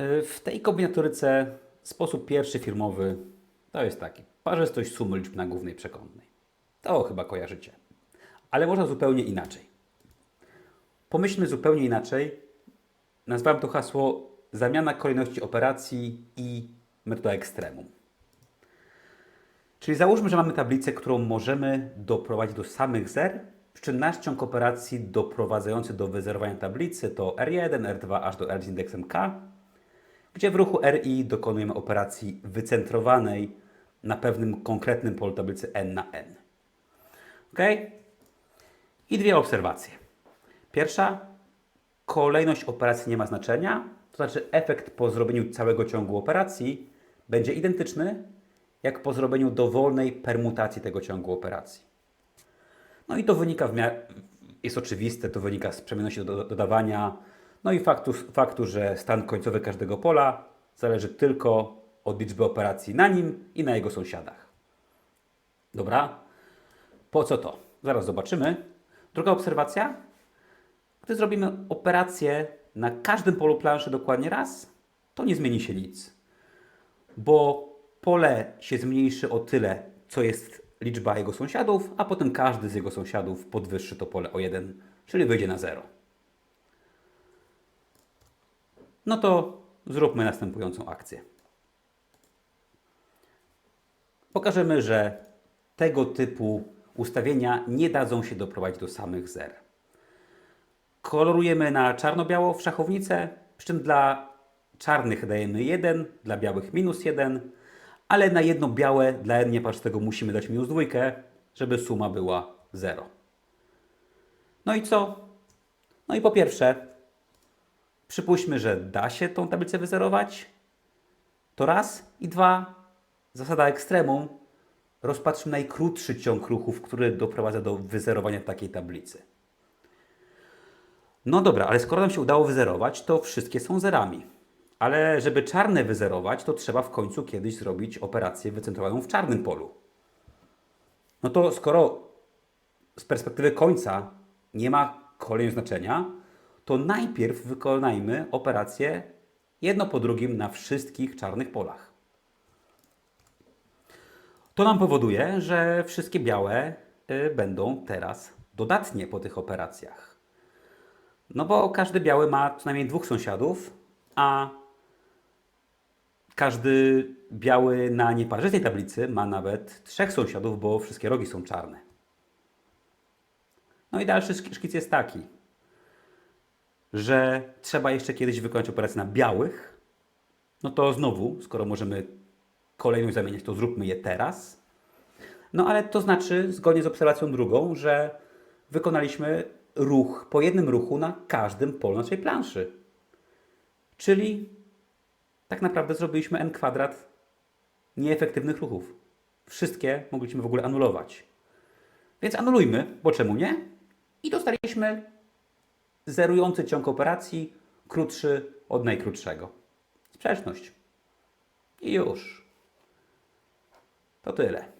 Y, W tej kombinatoryce sposób pierwszy firmowy to jest taki. Parzystość sumy liczb na głównej przekątnej. To chyba kojarzycie. Ale można zupełnie inaczej. Pomyślmy zupełnie inaczej. Nazwałem to hasło zamiana kolejności operacji i metoda ekstremum. Czyli załóżmy, że mamy tablicę, którą możemy doprowadzić do samych zer, przy czym nasz ciąg operacji doprowadzający do wyzerowania tablicy to R1, R2 aż do R z indeksem K, gdzie w ruchu RI dokonujemy operacji wycentrowanej na pewnym konkretnym polu tablicy n na n. Ok? I dwie obserwacje. Pierwsza, kolejność operacji nie ma znaczenia, to znaczy efekt po zrobieniu całego ciągu operacji będzie identyczny jak po zrobieniu dowolnej permutacji tego ciągu operacji. No i to wynika w miarę, jest oczywiste, to wynika z przemienności do, dodawania, no i faktu, faktu, że stan końcowy każdego pola zależy tylko od liczby operacji na nim i na jego sąsiadach. Dobra? Po co to? Zaraz zobaczymy. Druga obserwacja. Gdy zrobimy operację na każdym polu planszy dokładnie raz, to nie zmieni się nic. Bo pole się zmniejszy o tyle, co jest liczba jego sąsiadów, a potem każdy z jego sąsiadów podwyższy to pole o 1, czyli wyjdzie na 0. No to zróbmy następującą akcję. Pokażemy, że tego typu ustawienia nie dadzą się doprowadzić do samych zer. Kolorujemy na czarno-biało w szachownicę, przy czym dla czarnych dajemy 1, dla białych minus 1, ale na jedno białe dla n nieparzystego musimy dać minus dwójkę, żeby suma była 0. No i co? No i po pierwsze, przypuśćmy, że da się tą tablicę wyzerować. To raz. I dwa, zasada ekstremum. Rozpatrzmy najkrótszy ciąg ruchów, który doprowadza do wyzerowania takiej tablicy. No dobra, ale skoro nam się udało wyzerować, to wszystkie są zerami. Ale żeby czarne wyzerować, to trzeba w końcu kiedyś zrobić operację wycentrowaną w czarnym polu. No to skoro z perspektywy końca nie ma kolejnego znaczenia, to najpierw wykonajmy operację jedno po drugim na wszystkich czarnych polach. To nam powoduje, że wszystkie białe y, będą teraz dodatnie po tych operacjach. No bo każdy biały ma co najmniej dwóch sąsiadów, a każdy biały na nieparzystej tablicy ma nawet trzech sąsiadów, bo wszystkie rogi są czarne. No i dalszy szk- szkic jest taki, że trzeba jeszcze kiedyś wykonać operację na białych. No to znowu, skoro możemy kolejność zamieniać, to zróbmy je teraz. No ale to znaczy, zgodnie z obserwacją drugą, że wykonaliśmy ruch po jednym ruchu na każdym polu naszej planszy. Czyli tak naprawdę zrobiliśmy n kwadrat nieefektywnych ruchów. Wszystkie mogliśmy w ogóle anulować. Więc anulujmy, bo czemu nie? I dostaliśmy zerujący ciąg operacji krótszy od najkrótszego. Sprzeczność. I już. To tyle.